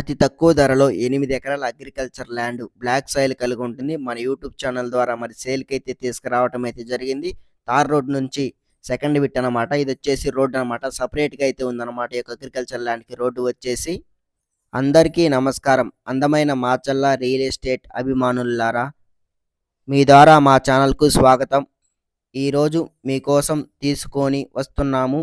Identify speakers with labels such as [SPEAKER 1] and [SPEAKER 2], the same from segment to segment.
[SPEAKER 1] అతి తక్కువ ధరలో ఎనిమిది ఎకరాల అగ్రికల్చర్ ల్యాండ్ బ్లాక్ సాయిల్ కలిగి ఉంటుంది. మన యూట్యూబ్ ఛానల్ ద్వారా మరి సేల్కి అయితే తీసుకురావటం అయితే జరిగింది. తార్ రోడ్ నుంచి సెకండ్ బిట్ అనమాట ఇది వచ్చేసి రోడ్ అనమాట సపరేట్గా అయితే ఉందన్నమాట ఈ యొక్క అగ్రికల్చర్ ల్యాండ్కి రోడ్డు వచ్చేసి అందరికీ నమస్కారం. అందమైన మాచల్ల రియల్ ఎస్టేట్ అభిమానులారా మీ ద్వారా మా ఛానల్కు స్వాగతం. ఈరోజు మీకోసం తీసుకొని వస్తున్నాము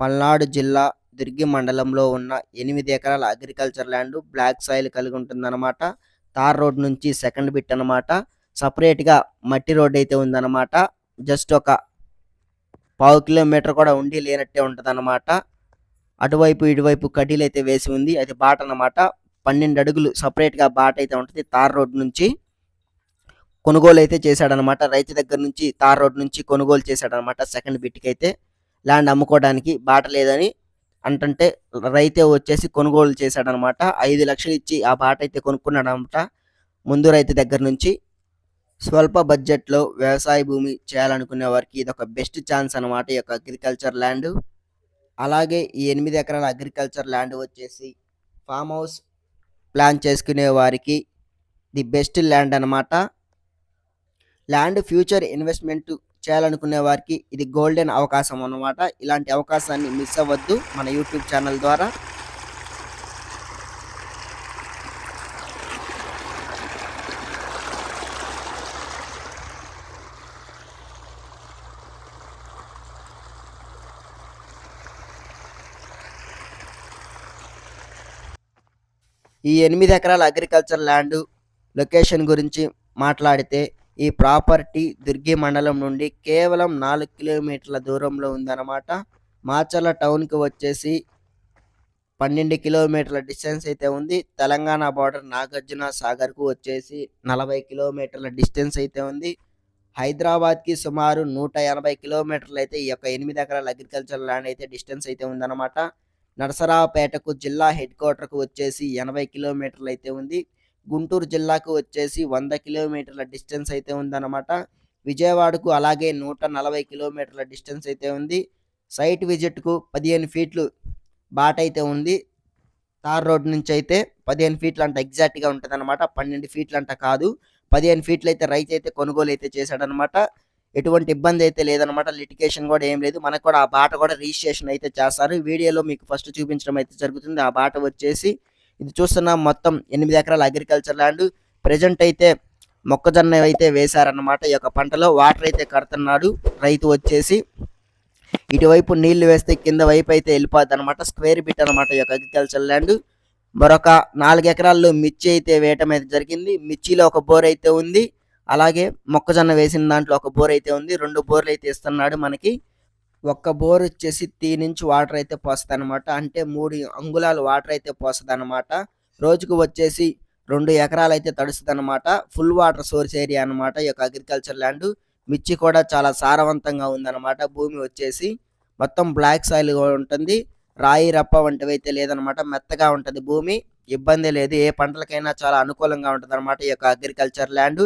[SPEAKER 1] పల్నాడు జిల్లా దుర్గి మండలంలో ఉన్న ఎనిమిది ఎకరాల అగ్రికల్చర్ ల్యాండ్ బ్లాక్ సాయిల్ కలిగి ఉంటుందన్నమాట తార్ రోడ్ నుంచి సెకండ్ బిట్ అనమాట సపరేట్గా మట్టి రోడ్ అయితే ఉందన్నమాట. జస్ట్ ఒక పావు కిలోమీటర్ కూడా ఉండి లేనట్టే ఉంటుందన్నమాట. అటువైపు ఇటువైపు కడ్డీలు అయితే వేసి ఉంది. అది బాట అనమాట పన్నెండు అడుగులు సపరేట్గా బాట అయితే ఉంటుంది తార్ రోడ్ నుంచి. కొనుగోలు అయితే చేశాడనమాట రైతు దగ్గర నుంచి తార్ రోడ్ నుంచి కొనుగోలు చేశాడనమాట సెకండ్ బిట్కి అయితే ల్యాండ్ అమ్ముకోవడానికి బాట లేదని అంటే రైతే వచ్చేసి కొనుగోలు చేశాడనమాట. ఐదు లక్షలు ఇచ్చి ఆ బాట అయితే కొనుక్కున్నాడనమాట. ముందు రైతు దగ్గర నుంచి స్వల్ప బడ్జెట్లో వ్యవసాయ భూమి చేయాలనుకునే వారికి ఇది ఒక బెస్ట్ ఛాన్స్ అనమాట ఈ యొక్క అగ్రికల్చర్ ల్యాండ్. అలాగే ఈ ఎనిమిది ఎకరాల అగ్రికల్చర్ ల్యాండ్ వచ్చేసి ఫామ్ హౌస్ ప్లాన్ చేసుకునే వారికి ది బెస్ట్ ల్యాండ్ అనమాట. ల్యాండ్ ఫ్యూచర్ ఇన్వెస్ట్మెంట్ చేయాలనుకునే వారికి ఇది గోల్డెన్ అవకాశం అన్నమాట. ఇలాంటి అవకాశాన్ని మిస్ అవ్వద్దు మన యూట్యూబ్ ఛానల్ ద్వారా. ఈ ఎనిమిది ఎకరాల అగ్రికల్చర్ ల్యాండ్ లొకేషన్ గురించి మాట్లాడితే ఈ ప్రాపర్టీ దుర్గి మండలం నుండి కేవలం నాలుగు కిలోమీటర్ల దూరంలో ఉందన్నమాట. మాచర్ల టౌన్కి వచ్చేసి పన్నెండు కిలోమీటర్ల డిస్టెన్స్ అయితే ఉంది. తెలంగాణ బార్డర్ నాగార్జున సాగర్కు వచ్చేసి నలభై కిలోమీటర్ల డిస్టెన్స్ అయితే ఉంది. హైదరాబాద్కి సుమారు నూట ఎనభై కిలోమీటర్లు అయితే ఈ యొక్క ఎనిమిది ఎకరాల అగ్రికల్చర్ ల్యాండ్ అయితే డిస్టెన్స్ అయితే ఉందన్నమాట. నరసరావుపేటకు జిల్లా హెడ్ క్వార్టర్కు వచ్చేసి ఎనభై కిలోమీటర్లు అయితే ఉంది. గుంటూరు జిల్లాకు వచ్చేసి వంద కిలోమీటర్ల డిస్టెన్స్ అయితే ఉందన్నమాట. విజయవాడకు అలాగే నూట నలభై కిలోమీటర్ల డిస్టెన్స్ అయితే ఉంది. సైట్ విజిట్కు పదిహేను ఫీట్లు బాట అయితే ఉంది. తార్ రోడ్ నుంచి అయితే పదిహేను ఫీట్లు అంట ఎగ్జాక్ట్గా ఉంటుంది అనమాట పన్నెండు ఫీట్లు అంట కాదు. పదిహేను ఫీట్లు అయితే రైతు అయితే కొనుగోలు అయితే చేశాడనమాట ఎటువంటి ఇబ్బంది అయితే లేదనమాట లిటికేషన్ కూడా ఏం లేదు. మనకు కూడా ఆ బాట కూడా రిజిస్ట్రేషన్ అయితే చేస్తారు. వీడియోలో మీకు ఫస్ట్ చూపించడం అయితే జరుగుతుంది. ఆ బాట వచ్చేసి ఇది చూస్తున్నాం మొత్తం ఎనిమిది ఎకరాల అగ్రికల్చర్ ల్యాండ్ ప్రజెంట్ అయితే మొక్కజొన్న అయితే వేశారన్నమాట ఈ యొక్క పంటలో. వాటర్ అయితే కడుతున్నాడు. రైతు వచ్చేసి ఇటువైపు నీళ్ళు వేస్తే కింద వైపు అయితే వెళ్ళిపోద్ది అనమాట స్క్వేర్ బిట్ అనమాట ఈ యొక్క అగ్రికల్చర్ ల్యాండ్ మరొక నాలుగు ఎకరాల్లో మిర్చి అయితే వేయటం అయితే జరిగింది. మిర్చిలో ఒక బోర్ అయితే ఉంది. అలాగే మొక్కజొన్న వేసిన దాంట్లో ఒక బోర్ అయితే ఉంది. రెండు బోర్లు అయితే ఇస్తున్నాడు మనకి. ఒక్క బోర్ వచ్చేసి తీ నుంచి వాటర్ అయితే పోస్తుంది అనమాట అంటే మూడు అంగుళాలు వాటర్ అయితే పోస్తుంది అనమాట రోజుకు వచ్చేసి రెండు ఎకరాలు అయితే తడుస్తుంది అనమాట ఫుల్ వాటర్ సోర్స్ ఏరియా అనమాట ఈ యొక్క అగ్రికల్చర్ ల్యాండ్. మిర్చి కూడా చాలా సారవంతంగా ఉందన్నమాట. భూమి వచ్చేసి మొత్తం బ్లాక్ సాయిల్ ఉంటుంది. రాయి రప్ప వంటివి అయితే లేదనమాట మెత్తగా ఉంటుంది భూమి. ఇబ్బంది లేదు. ఏ పంటలకైనా చాలా అనుకూలంగా ఉంటుంది అనమాట ఈ యొక్క అగ్రికల్చర్ ల్యాండ్.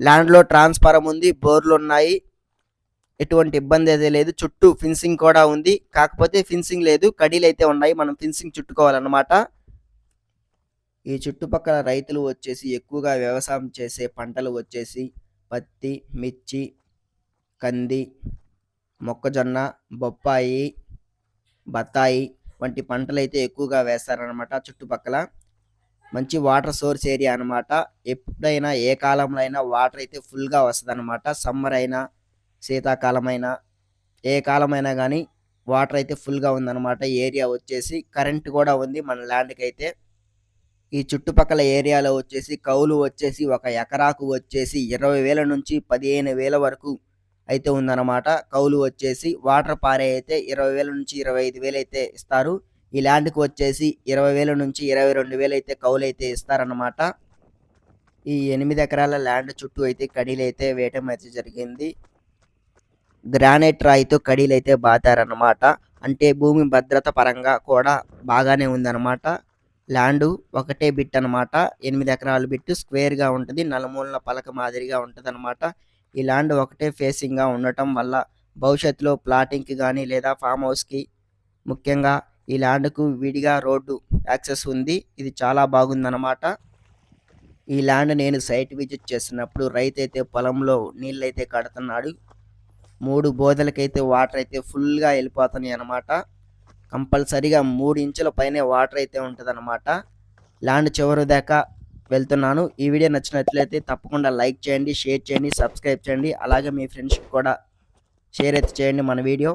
[SPEAKER 1] ల్యాండ్లో ట్రాన్స్ఫారం ఉంది. బోర్లు ఉన్నాయి. ఎటువంటి ఇబ్బంది అయితే లేదు. చుట్టూ ఫిన్సింగ్ కూడా ఉంది. కాకపోతే ఫిన్సింగ్ లేదు. కడీలు అయితే ఉన్నాయి. మనం ఫిన్సింగ్ చుట్టుకోవాలన్నమాట. ఈ చుట్టుపక్కల రైతులు వచ్చేసి ఎక్కువగా వ్యవసాయం చేసే పంటలు వచ్చేసి పత్తి మిర్చి కంది మొక్కజొన్న బొప్పాయి బత్తాయి వంటి పంటలు అయితే ఎక్కువగా వేస్తారనమాట చుట్టుపక్కల. మంచి వాటర్ సోర్స్ ఏరియా అనమాట ఎప్పుడైనా ఏ కాలంలో అయినా వాటర్ అయితే ఫుల్గా వస్తుంది అనమాట సమ్మర్ అయినా శీతాకాలమైన ఏ కాలమైనా కానీ వాటర్ అయితే ఫుల్గా ఉందన్నమాట. ఏరియా వచ్చేసి కరెంట్ కూడా ఉంది మన ల్యాండ్కి అయితే ఈ చుట్టుపక్కల ఏరియాలో వచ్చేసి కౌలు వచ్చేసి ఒక ఎకరాకు వచ్చేసి ఇరవై వేల నుంచి పదిహేను వేల వరకు అయితే ఉందన్నమాట. కౌలు వచ్చేసి వాటర్ పారే అయితే ఇరవై వేల నుంచి ఇరవై ఐదు వేలు అయితే ఇస్తారు. ఈ ల్యాండ్కి వచ్చేసి ఇరవై వేల నుంచి ఇరవై రెండు వేలు అయితే కౌలు అయితే ఇస్తారన్నమాట. ఈ ఎనిమిది ఎకరాల ల్యాండ్ చుట్టూ అయితే కడీలు అయితే వేయటం అయితే జరిగింది. గ్రానైట్ రాయితో కడీలైతే బాతారన్నమాట. అంటే భూమి భద్రత పరంగా కూడా బాగానే ఉందన్నమాట. ల్యాండ్ ఒకటే బిట్ అనమాట ఎనిమిది ఎకరాల బిట్ స్క్వేర్గా ఉంటుంది. నలుమూలల పలక మాదిరిగా ఉంటుంది అనమాట ఈ ల్యాండ్ ఒకటే ఫేసింగ్గా ఉండటం వల్ల భవిష్యత్తులో ప్లాటింగ్కి కానీ లేదా ఫామ్ హౌస్కి ముఖ్యంగా ఈ ల్యాండ్కు విడిగా రోడ్డు యాక్సెస్ ఉంది. ఇది చాలా బాగుందన్నమాట. ఈ ల్యాండ్ నేను సైట్ విజిట్ చేసినప్పుడు రైతు అయితే పొలంలో నీళ్ళైతే కడుతున్నాడు. మూడు బోదలకైతే వాటర్ అయితే ఫుల్గా వెళ్ళిపోతున్నాయి అనమాట కంపల్సరీగా మూడు ఇంచుల పైనే వాటర్ అయితే ఉంటుంది అనమాట ల్యాండ్ చివరి దాకా వెళ్తున్నాను. ఈ వీడియో నచ్చినట్లయితే తప్పకుండా లైక్ చేయండి షేర్ చేయండి సబ్స్క్రైబ్ చేయండి. అలాగే మీ ఫ్రెండ్స్కి కూడా షేర్ అయితే చేయండి మన వీడియో.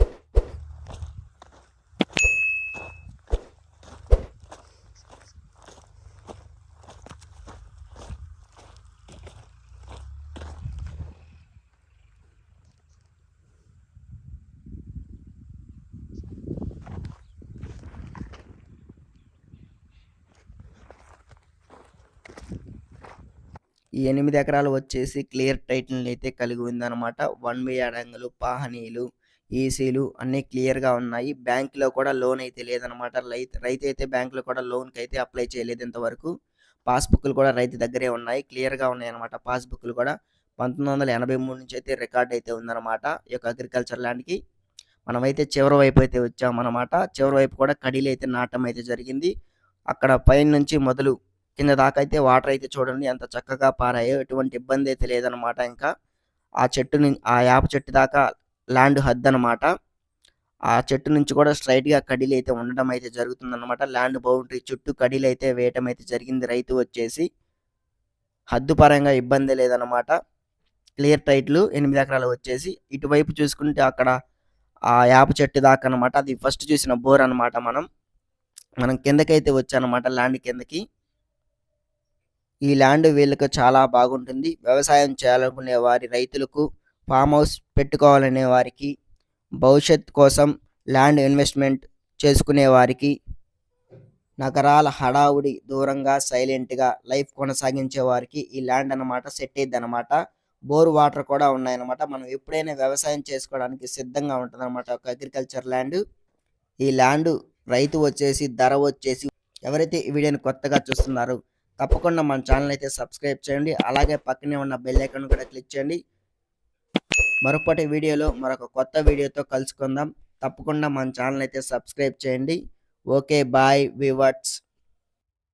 [SPEAKER 1] ఈ ఎనిమిది ఎకరాలు వచ్చేసి క్లియర్ టైటిల్ అయితే కలిగి ఉందన్నమాట. వన్ వే అడంగులు పాహనీలు ఈసీలు అన్నీ క్లియర్గా ఉన్నాయి. బ్యాంకులో కూడా లోన్ అయితే లేదనమాట రైతు రైతు అయితే బ్యాంకులో కూడా లోన్కి అయితే అప్లై చేయలేదు ఇంతవరకు. పాస్బుక్లు కూడా రైతు దగ్గరే ఉన్నాయి. క్లియర్గా ఉన్నాయన్నమాట పాస్బుక్లు కూడా. పంతొమ్మిది వందల ఎనభై మూడు నుంచి అయితే రికార్డ్ అయితే ఉందన్నమాట ఈ యొక్క అగ్రికల్చర్ ల్యాండ్కి. మనమైతే చివరి వైపు అయితే వచ్చామన్నమాట. చివరి వైపు కూడా కడీలు అయితే నాటం అయితే జరిగింది. అక్కడ పైన నుంచి మొదలు కింద దాకా అయితే వాటర్ అయితే చూడండి ఎంత చక్కగా పారాయో ఎటువంటి ఇబ్బంది అయితే లేదనమాట ఇంకా. ఆ చెట్టు నుంచి ఆ యాప చెట్టు దాకా ల్యాండ్ హద్దు అనమాట ఆ చెట్టు నుంచి కూడా స్ట్రైట్గా కడీలు అయితే ఉండడం అయితే జరుగుతుందన్నమాట. ల్యాండ్ బౌండరీ చుట్టూ కడీలు అయితే వేయటం అయితే జరిగింది. రైతు వచ్చేసి హద్దు పరంగా ఇబ్బంది లేదనమాట క్లియర్ టైట్లు ఎనిమిది ఎకరాలు వచ్చేసి ఇటువైపు చూసుకుంటే అక్కడ ఆ యాప చెట్టు దాకా అనమాట అది ఫస్ట్ చూసిన బోర్ అనమాట మనం. మనం కిందకైతే వచ్చానమాట ల్యాండ్ కిందకి. ఈ ల్యాండ్ వీళ్ళకు చాలా బాగుంటుంది. వ్యవసాయం చేయాలనుకునే వారి రైతులకు ఫామ్ హౌస్ పెట్టుకోవాలనే వారికి భవిష్యత్ కోసం ల్యాండ్ ఇన్వెస్ట్మెంట్ చేసుకునే వారికి నగరాల హడావుడి దూరంగా సైలెంట్గా లైఫ్ కొనసాగించే వారికి ఈ ల్యాండ్ అన్నమాట సెట్ అయ్యిద్ది అనమాట బోర్ వాటర్ కూడా ఉన్నాయన్నమాట. మనం ఎప్పుడైనా వ్యవసాయం చేసుకోవడానికి సిద్ధంగా ఉంటుంది అనమాట ఒక అగ్రికల్చర్ ల్యాండ్. ఈ ల్యాండ్ రైతు వచ్చేసి ధర వచ్చేసి ఎవరైతే ఈ వీడియోని కొత్తగా చూస్తున్నారో తప్పకుండా మన ఛానల్ అయితే సబ్స్క్రైబ్ చేయండి. అలాగే పక్కనే ఉన్న బెల్ ఐకాన్ కూడా క్లిక్ చేయండి. మరొకటి వీడియోలో మరొక కొత్త వీడియోతో కలుసుకుందాం. తప్పకుండా మన ఛానల్ అయితే సబ్స్క్రైబ్ చేయండి. Okay bye వివర్ట్స్